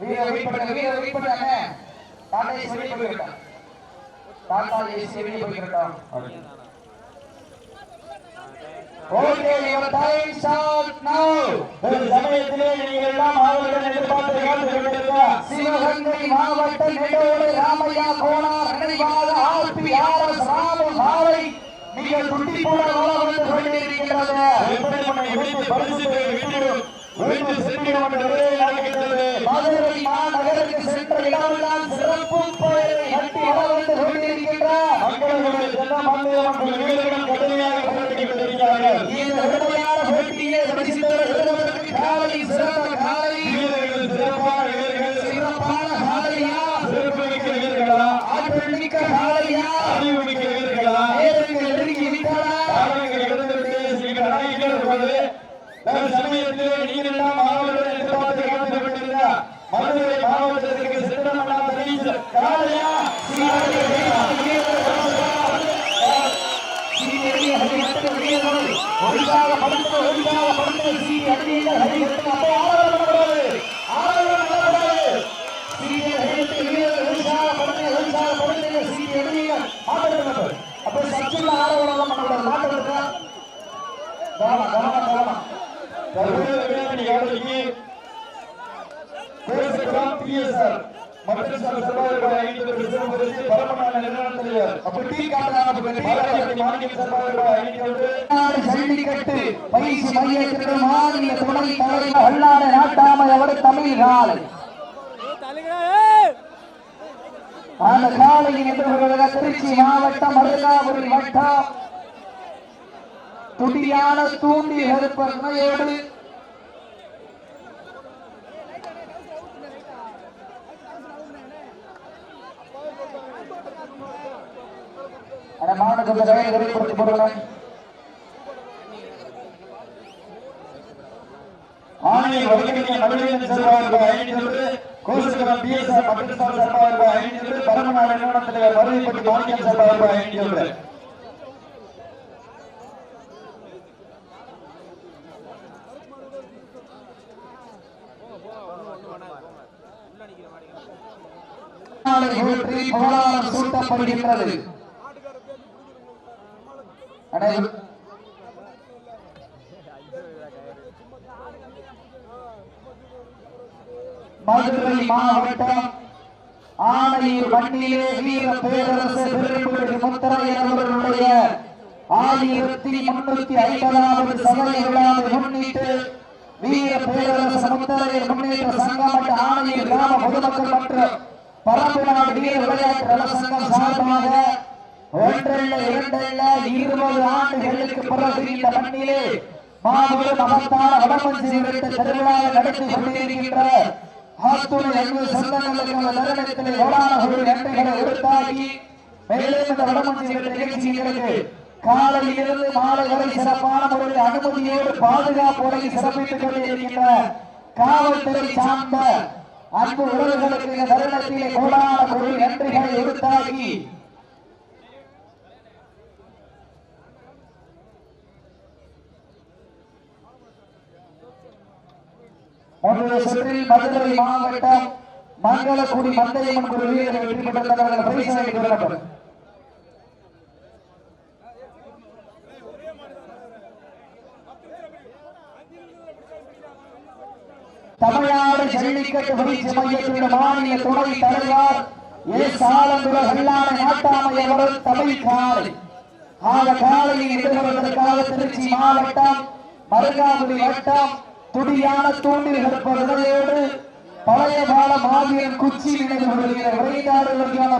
வீர வெயிட் பண்ணுங்க வீர வெயிட் பண்ணுங்க டாடா செவி போட்டு டாடா செவி போட்டு ஓகே யுவர் டைம் ஸ்டார்ட் நவ ஒரு சமயத்திலே நீங்கள் எல்லாம் அவர்களுடன் எதிர்பார்த்து காத்துக் கொண்டிருக்கிறார் சிவகங்கை மாவட்ட நெடோடு ராமையா கோனார் நினைவாக ஆர்பி ஆர் எஸ் ராமு மாலை மிக துண்டிப்புடன் வளம் வந்து கொண்டிருக்கின்றது எப்படிப்பட்ட இணைத்து பரிசு பெற வேண்டும் வைத்து செல்கிறோம் என்ற இடமெல்லாம் சிறப்பு பெயரை கட்டி வளம் வந்து கொண்டிருக்கின்றார். மக்களுடைய செல்ல மாநில மக்கள் வீரர்கள் கடுமையாக போராடிக் கொண்டிருக்கிறார்கள். இந்த கடுமையான போட்டியிலே பரிசுத்தோடு வருவதற்கு காலை சிறந்த காலை. வீரர்கள் சிறப்பான வீரர்கள். சிறப்பான காலையா? சிறப்பு மிக்க வீரர்களா? ஆற்றல் மிக்க காலையா? அறிவு மிக்க வீரர்களா? நேரங்கள் நெருங்கி விட்டதா? காரணங்கள் இருந்துவிட்டு நீங்கள் அணைகள் இருப்பது ஒரு சமயத்திலே நீங்கள் எல்லாம் அவர்களுடன் எதிர்பார்த்து காத்துக் கொண்டிருக்கிறார் மதுரை மாவட்டத்திற்கு சின்னமல்லா தெரிவித்த காலையா தற்போது விளையாட்டு யாருக்கு கோசகுரம் பிஎஸ்ஆர் மற்றும் சார் சபாவிற்கு ஐந்து சிறப்பு பரிசு பரமநாத நிறுவனத்தினர் அப்படி காட்டுறாங்க பாராட்டி மாநில சபாவிற்கு ஐந்து தமிழ்நாடு ஜல்லிக்கட்டு பயிற்சி மையத்திற்கு மாநில துணை தலைவர் அல்லாத தமிழ் காலை அந்த திருச்சி மாவட்டம் மருதாபுரி வட்டம் துடியான தூண்டி ஏற்பட அந்த மாவட்டத்தை வெளிப்படுத்தி போடுவேன் ஆணைய வழக்கறிஞர் நடுநிலையின் ஐநூறு கோசகுரம் பிஎஸ்ஆர் மற்றும் சார் சார்பாக ஐநூறு பரமநாத நிறுவனத்தினர் மருதிப்பட்டி மாணிக்கம் சார்பாக ஐநூறு நாளை போற்றி புகழாரம் சூட்டப்படுகின்றது மதுரை மாவட்டம் ஆணையூர் மண்ணிலே வீர பேரரசு பெரும்புடி முத்தரையர் ஆயிரத்தி முன்னூத்தி ஐம்பதாவது சதவீத விழாவை முன்னிட்டு வீர பேரரசு முத்தரையர் முன்னேற்ற சங்கம் மற்றும் ஆணையூர் கிராம பொதுமக்கள் மற்றும் பரம்பு விளையாட்டு நல சார்பாக ஒன்றல்ல இரண்டல்ல இருபது ஆண்டுகளுக்கு பிறகு இந்த மண்ணிலே மாபெரும் மகத்தான வடமஞ்சி விரட்டு திருவிழாவை நடத்தி கொண்டிருக்கின்ற ஆத்துணை அன்பு சொந்தங்களுக்கு அந்த தருணத்திலே நன்றிகளை உறுத்தாகி மேலும் இந்த வடமஞ்சி விரட்டு நிகழ்ச்சிகளுக்கு காலையிலிருந்து மாலை வரை சிறப்பான முறையில் அனுமதியோடு பாதுகாப்போடு சிறப்பித்துக் கொண்டிருக்கின்ற காவல்துறை சார்ந்த அன்பு உறவுகளுக்கு இந்த தருணத்திலே கோடான ஒரு நன்றிகளை எடுத்தாகி. முந்தைய சுற்றில் மதுரை மாவட்டம் மங்களக்குடி மந்தையம்மன் குழு வீரர்கள் வெற்றி பெற்றவர்கள் பரிசு அளித்து தமிழா தமிழ்நாடு ஜல்லிக்கட்டு பயிற்சி மையத்தின் மாநில துணை தலைவர் எஸ் ஆலந்துர கல்லான நாட்டாமை அவர்கள் தமிழ் காலை ஆக காலையில் எதிர்கொள்வதற்காக திருச்சி மாவட்டம் மருங்காபுரி வட்டம் துடியான தூண்டில் பழைய கால மாவீரன் குச்சி நினைவு வருகிற விரைந்தாடுவதற்கான